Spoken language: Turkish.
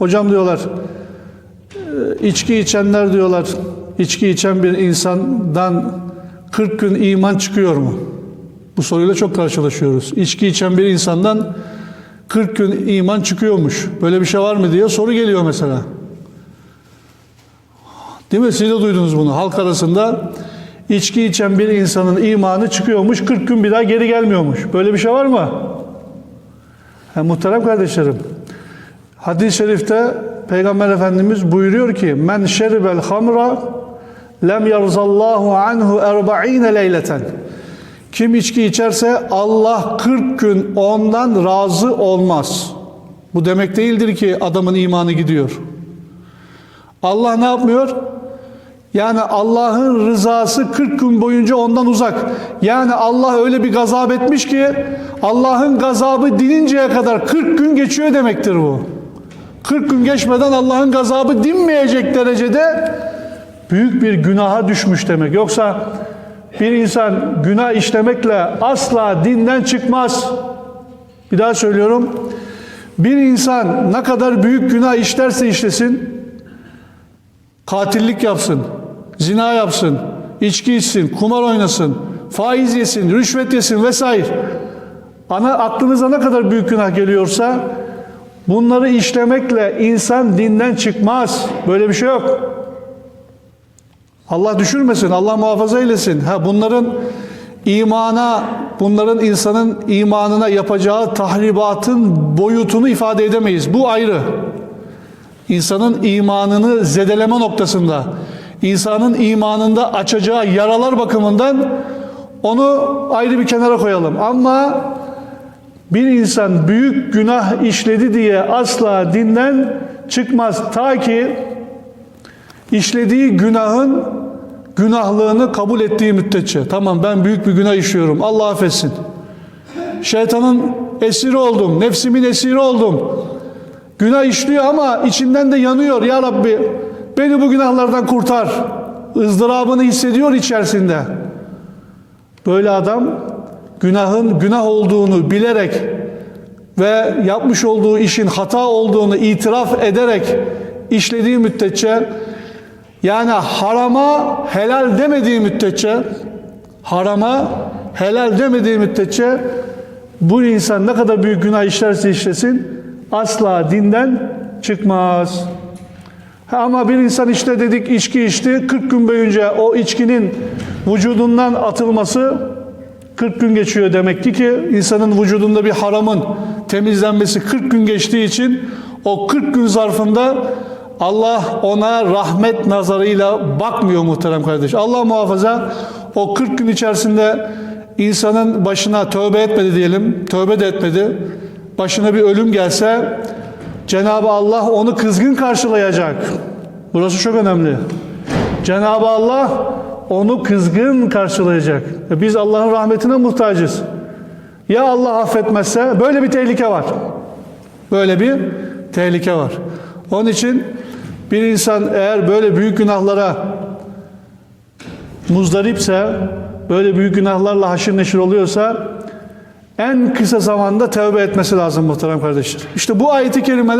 hocam diyorlar, e, içki içenler diyorlar, içki içen bir insandan 40 gün iman çıkıyor mu? Bu soruyla çok karşılaşıyoruz. İçki içen bir insandan 40 gün iman çıkıyormuş. Böyle bir şey var mı diye soru geliyor mesela. Değil mi? Siz de duydunuz bunu. Halk arasında içki içen bir insanın imanı çıkıyormuş, 40 gün bir daha geri gelmiyormuş. Böyle bir şey var mı? Ha, muhterem kardeşlerim, hadis-i şerifte Peygamber Efendimiz buyuruyor ki men şeribel hamra lem yarzallahu anhu erba'ine leyleten kim içki içerse Allah 40 gün ondan razı olmaz. Bu demek değildir ki adamın imanı gidiyor. Allah ne yapmıyor? Yani Allah'ın rızası 40 gün boyunca ondan uzak. Yani Allah öyle bir gazap etmiş ki Allah'ın gazabı dininceye kadar 40 gün geçiyor demektir bu. 40 gün geçmeden Allah'ın gazabı dinmeyecek derecede büyük bir günaha düşmüş demek. Yoksa bir insan günah işlemekle asla dinden çıkmaz. Bir daha söylüyorum. Bir insan ne kadar büyük günah işlerse işlesin, katillik yapsın, zina yapsın, içki içsin, kumar oynasın, faiz yesin, rüşvet yesin vesaire. Ana aklınıza ne kadar büyük günah geliyorsa bunları işlemekle insan dinden çıkmaz. Böyle bir şey yok. Allah düşürmesin, Allah muhafaza eylesin. Ha bunların imana, bunların insanın imanına yapacağı tahribatın boyutunu ifade edemeyiz. Bu ayrı. İnsanın imanını zedeleme noktasında, insanın imanında açacağı yaralar bakımından onu ayrı bir kenara koyalım. Ama bir insan büyük günah işledi diye asla dinden çıkmaz. Ta ki işlediği günahın günahlığını kabul ettiği müddetçe. Tamam ben büyük bir günah işliyorum. Allah affetsin. Şeytanın esiri oldum. Nefsimin esiri oldum. Günah işliyor ama içinden de yanıyor. Ya Rabbi beni bu günahlardan kurtar. ızdırabını hissediyor içerisinde. Böyle adam günahın günah olduğunu bilerek ve yapmış olduğu işin hata olduğunu itiraf ederek işlediği müddetçe yani harama helal demediği müddetçe harama helal demediği müddetçe bu insan ne kadar büyük günah işlerse işlesin asla dinden çıkmaz. Ama bir insan işte dedik içki içti 40 gün boyunca o içkinin vücudundan atılması 40 gün geçiyor demek ki ki insanın vücudunda bir haramın temizlenmesi 40 gün geçtiği için o 40 gün zarfında Allah ona rahmet nazarıyla bakmıyor muhterem kardeş. Allah muhafaza o 40 gün içerisinde insanın başına tövbe etmedi diyelim, tövbe de etmedi. Başına bir ölüm gelse Cenab-ı Allah onu kızgın karşılayacak. Burası çok önemli. Cenab-ı Allah onu kızgın karşılayacak. E Biz Allah'ın rahmetine muhtacız. Ya Allah affetmezse böyle bir tehlike var. Böyle bir tehlike var. Onun için bir insan eğer böyle büyük günahlara muzdaripse, böyle büyük günahlarla haşır neşir oluyorsa en kısa zamanda tövbe etmesi lazım muhterem kardeşler. İşte bu ayeti kerimeler